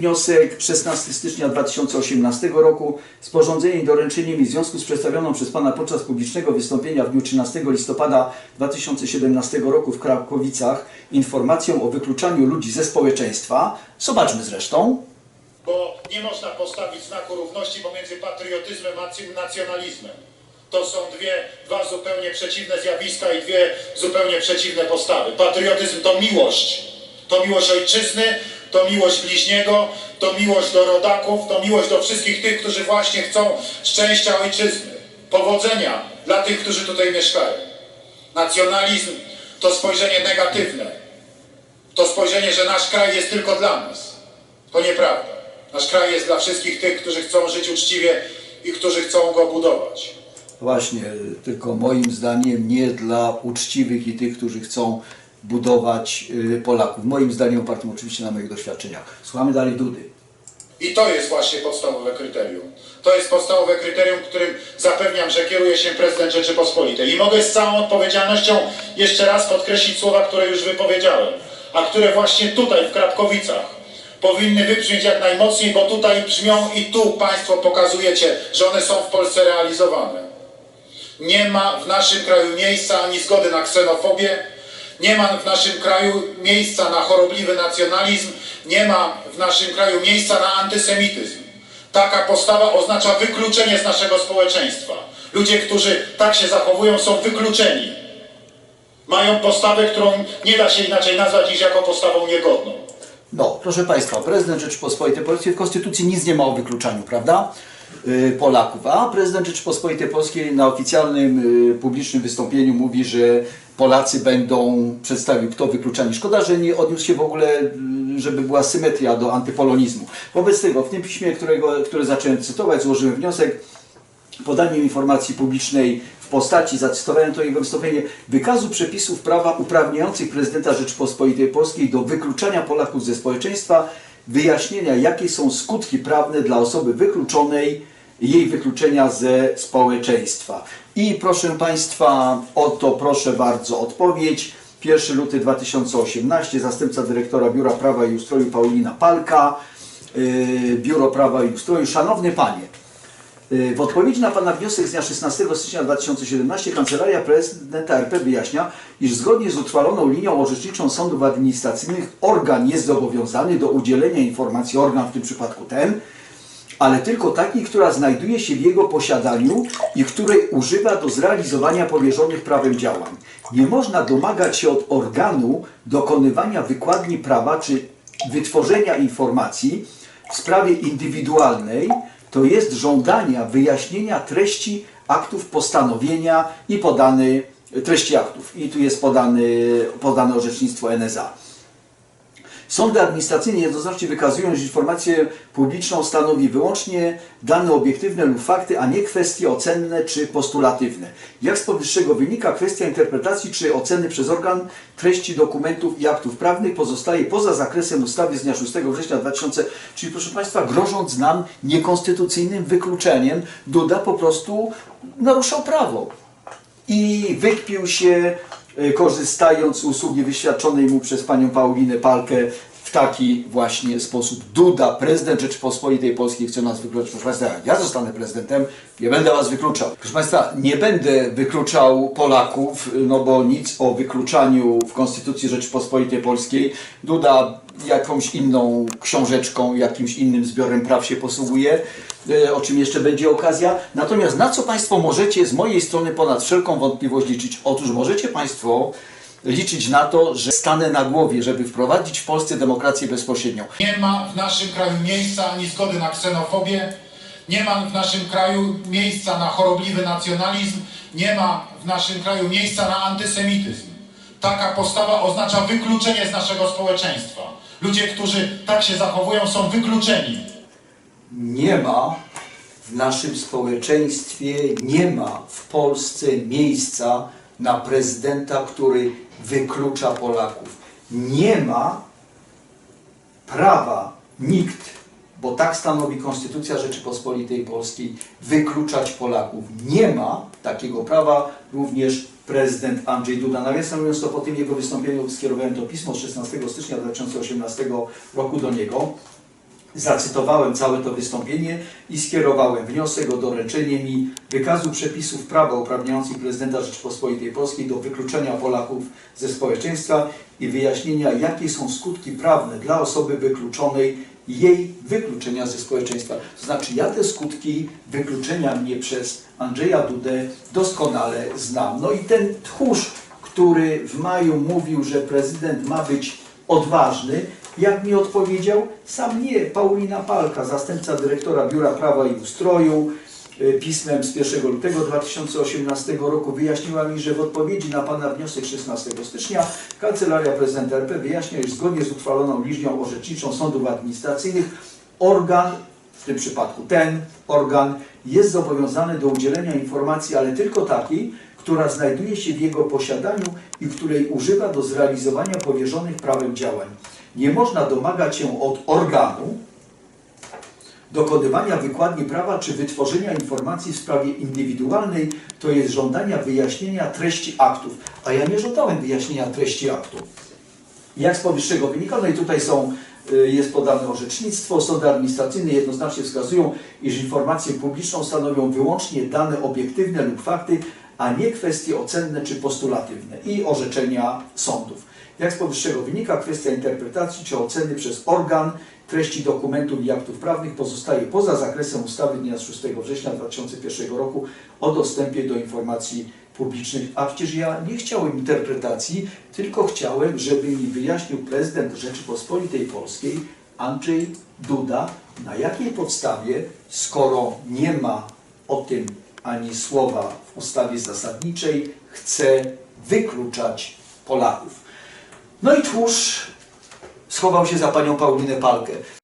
Wniosek 16 stycznia 2018 roku, sporządzenie i doręczenie mi w związku z przedstawioną przez Pana podczas publicznego wystąpienia w dniu 13 listopada 2017 roku w Krakowicach informacją o wykluczaniu ludzi ze społeczeństwa. Zobaczmy zresztą. bo nie można postawić znaku równości pomiędzy patriotyzmem a nacjonalizmem. To są dwie, dwa zupełnie przeciwne zjawiska i dwie zupełnie przeciwne postawy. Patriotyzm to miłość. To miłość ojczyzny, to miłość bliźniego, to miłość do rodaków, to miłość do wszystkich tych, którzy właśnie chcą szczęścia ojczyzny, powodzenia dla tych, którzy tutaj mieszkają. Nacjonalizm to spojrzenie negatywne. To spojrzenie, że nasz kraj jest tylko dla nas. To nieprawda. Nasz kraj jest dla wszystkich tych, którzy chcą żyć uczciwie i którzy chcą go budować. Właśnie, tylko moim zdaniem nie dla uczciwych i tych, którzy chcą budować y, Polaków. Moim zdaniem opartym oczywiście na moich doświadczeniach. Słuchamy dalej Dudy. I to jest właśnie podstawowe kryterium. To jest podstawowe kryterium, którym zapewniam, że kieruje się prezydent Rzeczypospolitej. I mogę z całą odpowiedzialnością jeszcze raz podkreślić słowa, które już wypowiedziałem, a które właśnie tutaj w Kratkowicach powinny wybrzmieć jak najmocniej, bo tutaj brzmią i tu Państwo pokazujecie, że one są w Polsce realizowane. Nie ma w naszym kraju miejsca ani zgody na ksenofobię, nie ma w naszym kraju miejsca na chorobliwy nacjonalizm, nie ma w naszym kraju miejsca na antysemityzm. Taka postawa oznacza wykluczenie z naszego społeczeństwa. Ludzie, którzy tak się zachowują, są wykluczeni. Mają postawę, którą nie da się inaczej nazwać niż jako postawą niegodną. No, proszę Państwa, prezydent Rzeczypospolitej Polskiej w Konstytucji nic nie ma o wykluczaniu, prawda? Yy, Polaków, a prezydent Rzeczypospolitej Polskiej na oficjalnym yy, publicznym wystąpieniu mówi, że Polacy będą przedstawił kto wykluczani. Szkoda, że nie odniósł się w ogóle, yy, żeby była symetria do antypolonizmu. Wobec tego w tym piśmie, którego, które zacząłem cytować, złożyłem wniosek podaniem informacji publicznej w postaci, zacytowałem to jego wystąpienie, wykazu przepisów prawa uprawniających prezydenta Rzeczypospolitej Polskiej do wykluczania Polaków ze społeczeństwa, wyjaśnienia jakie są skutki prawne dla osoby wykluczonej, jej wykluczenia ze społeczeństwa. I proszę Państwa, oto proszę bardzo odpowiedź. 1 luty 2018, zastępca dyrektora Biura Prawa i Ustroju Paulina Palka, yy, Biuro Prawa i Ustroju. Szanowny Panie, Y, W odpowiedzi na Pana wniosek z dnia 16 stycznia 2017 Kancelaria Prezydenta RP wyjaśnia, iż zgodnie z utrwaloną linią orzeczniczą sądów administracyjnych organ jest zobowiązany do udzielenia informacji, organ w tym przypadku ten, ale tylko takiej, która znajduje się w jego posiadaniu i której używa do zrealizowania powierzonych prawem działań. Nie można domagać się od organu dokonywania wykładni prawa czy wytworzenia informacji w sprawie indywidualnej, to jest żądania wyjaśnienia treści aktów postanowienia i podany treści aktów. I tu jest podany, podane orzecznictwo NSA. Sądy administracyjne jednoznacznie wykazują, że informację publiczną stanowi wyłącznie dane obiektywne lub fakty, a nie kwestie ocenne czy postulatywne. Jak z powyższego wynika, kwestia interpretacji czy oceny przez organ treści dokumentów i aktów prawnych pozostaje poza zakresem ustawy z dnia 6 września 2000, czyli proszę Państwa, grożąc nam niekonstytucyjnym wykluczeniem, Duda po prostu naruszał prawo i wykpił się, korzystając z usługi wyświadczonej mu przez panią Paulinę Palkę w taki właśnie sposób. Duda, prezydent Rzeczypospolitej Polskiej chce nas wykluczyć. Proszę Państwa, ja zostanę prezydentem, nie będę Was wykluczał. Proszę Państwa, nie będę wykluczał Polaków, no bo nic o wykluczaniu w Konstytucji Rzeczypospolitej Polskiej. Duda jakąś inną książeczką, jakimś innym zbiorem praw się posługuje, o czym jeszcze będzie okazja. Natomiast na co Państwo możecie z mojej strony ponad wszelką wątpliwość liczyć? Otóż możecie Państwo liczyć na to, że stanę na głowie, żeby wprowadzić w Polsce demokrację bezpośrednią. Nie ma w naszym kraju miejsca ani zgody na ksenofobię, nie ma w naszym kraju miejsca na chorobliwy nacjonalizm, nie ma w naszym kraju miejsca na antysemityzm. Taka postawa oznacza wykluczenie z naszego społeczeństwa. Ludzie, którzy tak się zachowują, są wykluczeni. Nie ma w naszym społeczeństwie, nie ma w Polsce miejsca na prezydenta, który wyklucza Polaków. Nie ma prawa nikt, bo tak stanowi Konstytucja Rzeczypospolitej Polskiej, wykluczać Polaków. Nie ma takiego prawa również prezydent Andrzej Duda. Nawiasem mówiąc to po tym jego wystąpieniu skierowałem to pismo z 16 stycznia 2018 roku do niego Zacytowałem całe to wystąpienie i skierowałem wniosek o doręczenie mi wykazu przepisów prawa uprawniających prezydenta Rzeczypospolitej Polskiej do wykluczenia Polaków ze społeczeństwa i wyjaśnienia, jakie są skutki prawne dla osoby wykluczonej jej wykluczenia ze społeczeństwa. To znaczy, ja te skutki wykluczenia mnie przez Andrzeja Dudę doskonale znam. No i ten tchórz, który w maju mówił, że prezydent ma być odważny, jak mi odpowiedział? Sam nie. Paulina Palka, zastępca dyrektora Biura Prawa i Ustroju, y, pismem z 1 lutego 2018 roku wyjaśniła mi, że w odpowiedzi na Pana wniosek 16 stycznia Kancelaria Prezydenta RP wyjaśnia, iż zgodnie z uchwaloną licznią orzeczniczą sądów administracyjnych organ, w tym przypadku ten organ, jest zobowiązany do udzielenia informacji, ale tylko takiej, która znajduje się w jego posiadaniu i której używa do zrealizowania powierzonych prawem działań. Nie można domagać się od organu dokonywania wykładni prawa czy wytworzenia informacji w sprawie indywidualnej, to jest żądania wyjaśnienia treści aktów. A ja nie żądałem wyjaśnienia treści aktów. Jak z powyższego wynika, no i tutaj są, y, jest podane orzecznictwo, sądy administracyjne jednoznacznie wskazują, iż informację publiczną stanowią wyłącznie dane obiektywne lub fakty, a nie kwestie ocenne czy postulatywne i orzeczenia sądów. Jak z powyższego wynika, kwestia interpretacji czy oceny przez organ treści dokumentów i aktów prawnych pozostaje poza zakresem ustawy dnia 6 września 2001 roku o dostępie do informacji publicznych. A przecież ja nie chciałem interpretacji, tylko chciałem, żeby mi wyjaśnił prezydent Rzeczypospolitej Polskiej Andrzej Duda, na jakiej podstawie, skoro nie ma o tym ani słowa w ustawie zasadniczej, chce wykluczać Polaków. No i tchórz schował się za panią Paulinę Palkę.